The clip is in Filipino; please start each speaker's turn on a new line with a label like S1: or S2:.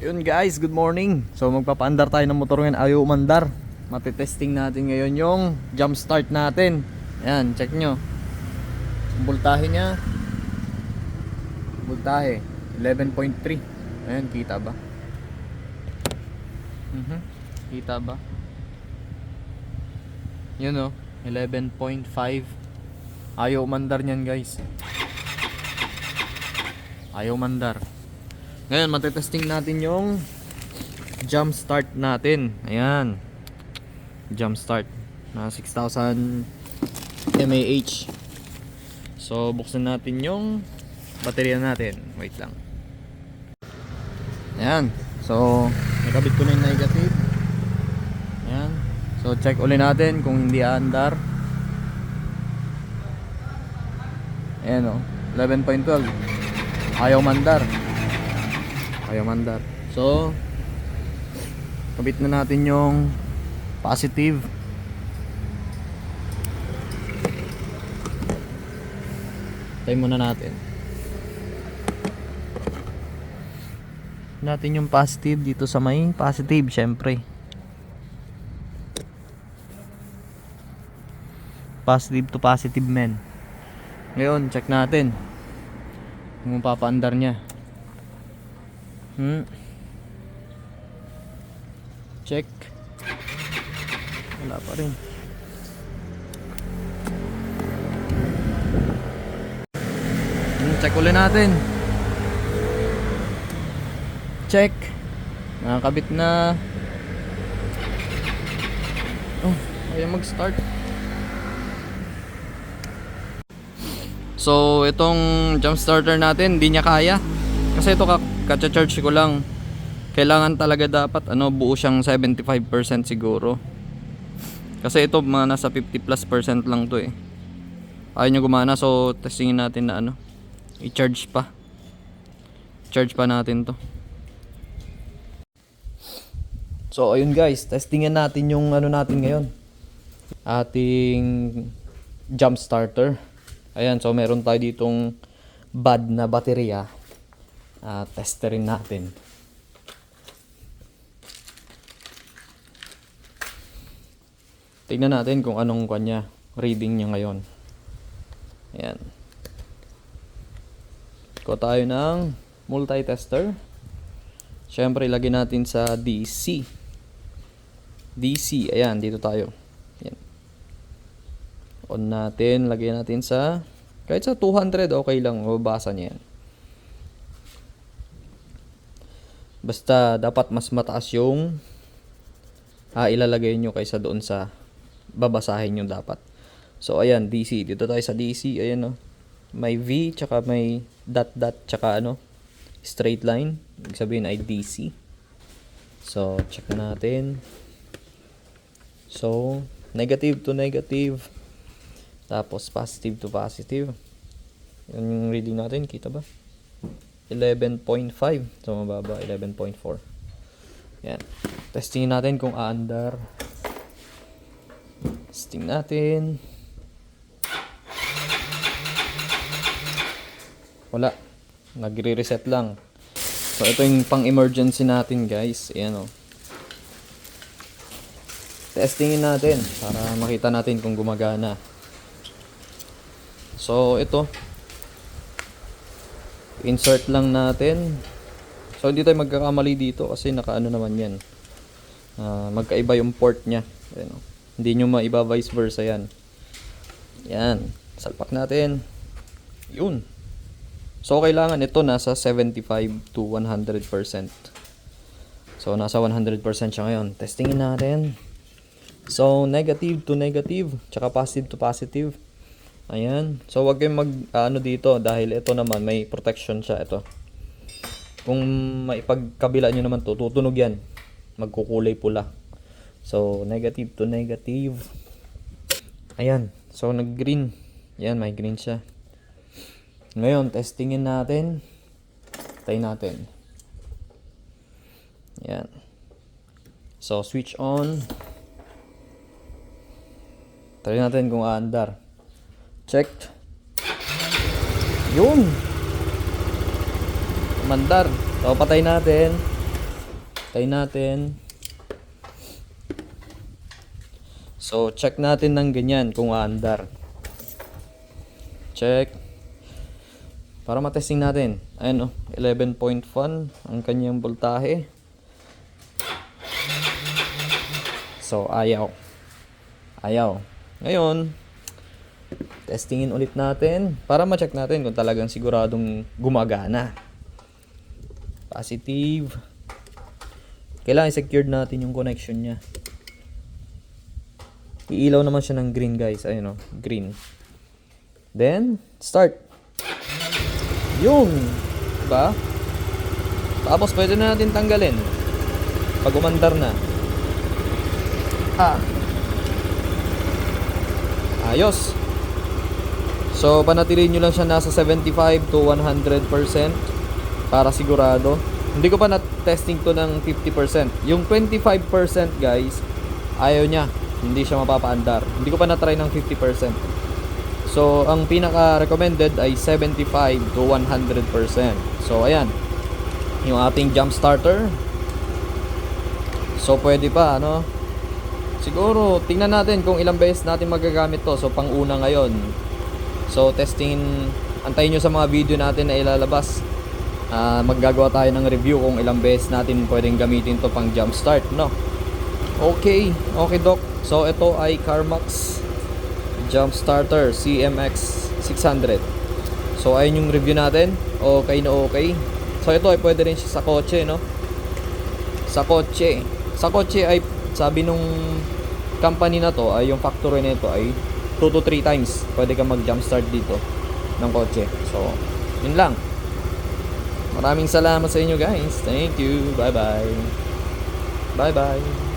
S1: Ayun guys, good morning. So magpapaandar tayo ng motor ngayon, ayaw umandar. Matitesting natin ngayon yung jump start natin. Ayan, check nyo. Voltahe niya. Voltahe, 11.3. Ayan, kita ba? Mhm. Kita ba? Yun o, 11.5. Ayaw umandar niyan guys. Ayaw mandar. Ngayon, matetesting natin yung jump start natin. Ayan. Jump start. Na 6,000 mAh. So, buksan natin yung baterya natin. Wait lang. Ayan. So, nakabit ko na yung negative. Ayan. So, check uli natin kung hindi aandar. Ayan o. 11.12. Ayaw mandar. Ayaw mandar. So, kabit na natin yung positive. Try muna natin. Natin yung positive dito sa may positive, syempre. Positive to positive men. Ngayon, check natin. Kung papaandar niya. Hmm. Check. Wala pa rin. Hmm, check ulit natin. Check. Nakakabit na. Oh, ayaw mag-start. So, itong jump starter natin, hindi niya kaya. Kasi ito ka-charge ko lang. Kailangan talaga dapat ano, buo siyang 75% siguro. Kasi ito mga nasa 50 plus percent lang to eh. Ayaw niya gumana so testingin natin na ano. I-charge pa. Charge pa natin to. So ayun guys, testingin natin yung ano natin ngayon. Ating jump starter. Ayan, so meron tayo ditong bad na baterya. Ah, testerin natin. Tingnan natin kung anong kanya reading niya ngayon. Ayan. Kuha tayo ng multi-tester. Siyempre, ilagay natin sa DC. DC, ayan, dito tayo. Ayan. On natin, lagay natin sa, kahit sa 200, okay lang, mababasa niya yan. Basta, dapat mas mataas yung ah, ilalagay nyo kaysa doon sa babasahin nyo dapat. So, ayan, DC. Dito tayo sa DC. Ayan, no. May V, tsaka may dot dot, tsaka ano, straight line. Ibig sabihin ay DC. So, check na natin. So, negative to negative. Tapos, positive to positive. Yun yung reading natin. Kita ba? 11.5. So, mababa. 11.4. Yan. Testingin natin kung aandar. Testing natin. Wala. Nagre-reset lang. So, ito yung pang-emergency natin, guys. Ayan, o. Testingin natin para makita natin kung gumagana. So, ito. Insert lang natin. So, hindi tayo magkakamali dito kasi nakaano naman yan. Ah, magkaiba yung port niya. Ayan, o. Hindi nyo maiba vice versa yan. Yan. Salpak natin. Yun. So, kailangan ito nasa 75 to 100%. So, nasa 100% siya ngayon. Testingin natin. So, negative to negative, tsaka positive to positive. Ayan. So, wag kayong mag, ano dito, dahil ito naman, may protection siya, ito. Kung maipagkabila nyo naman to, tutunog yan. Magkukulay pula. So, negative to negative. Ayan. So, nag-green. Yan, may green siya. Ngayon, testingin natin. Try natin. Yan. So, switch on. Try natin kung aandar. Check. Yun! Mandar. So, patay natin. Tayo natin. So, check natin ng ganyan kung aandar. Check. Para matesting natin. Ayan o, 11.1 ang kanyang voltahe. So, ayaw. Ayaw. Ngayon, testingin ulit natin para ma-check natin kung talagang siguradong gumagana. Positive. Kailangan secured natin yung connection niya. Iilaw naman siya ng green guys. Ayun o, green. Then, start. Yun. Diba? Tapos pwede na natin tanggalin. Pag umandar na. Ah. Ayos. So, panatilihin nyo lang siya nasa 75 to 100% para sigurado. Hindi ko pa na-testing to ng 50%. Yung 25% guys, ayaw niya. Hindi siya mapapaandar. Hindi ko pa na-try ng 50%. So, ang pinaka-recommended ay 75 to 100%. So, ayan. Yung ating jump starter. So, pwede pa, ano? Siguro, tingnan natin kung ilang beses natin magagamit to. So, pang una ngayon. So, testing, antayin nyo sa mga video natin na ilalabas. Ah, maggagawa tayo ng review kung ilang beses natin pwedeng gamitin to pang jump start, no? Okay, okay doc. So, ito ay CarMax Jump Starter CMX 600. So, ayun yung review natin. Okay na okay. So, ito ay pwede rin siya sa kotse, no? Sa kotse. Sa kotse ay, sabi nung company na to, ay yung factory nito ay 2 to 3 times pwede ka mag jump start dito ng kotse. So, yun lang. Maraming salamat sa inyo guys. Thank you. Bye-bye. Bye-bye.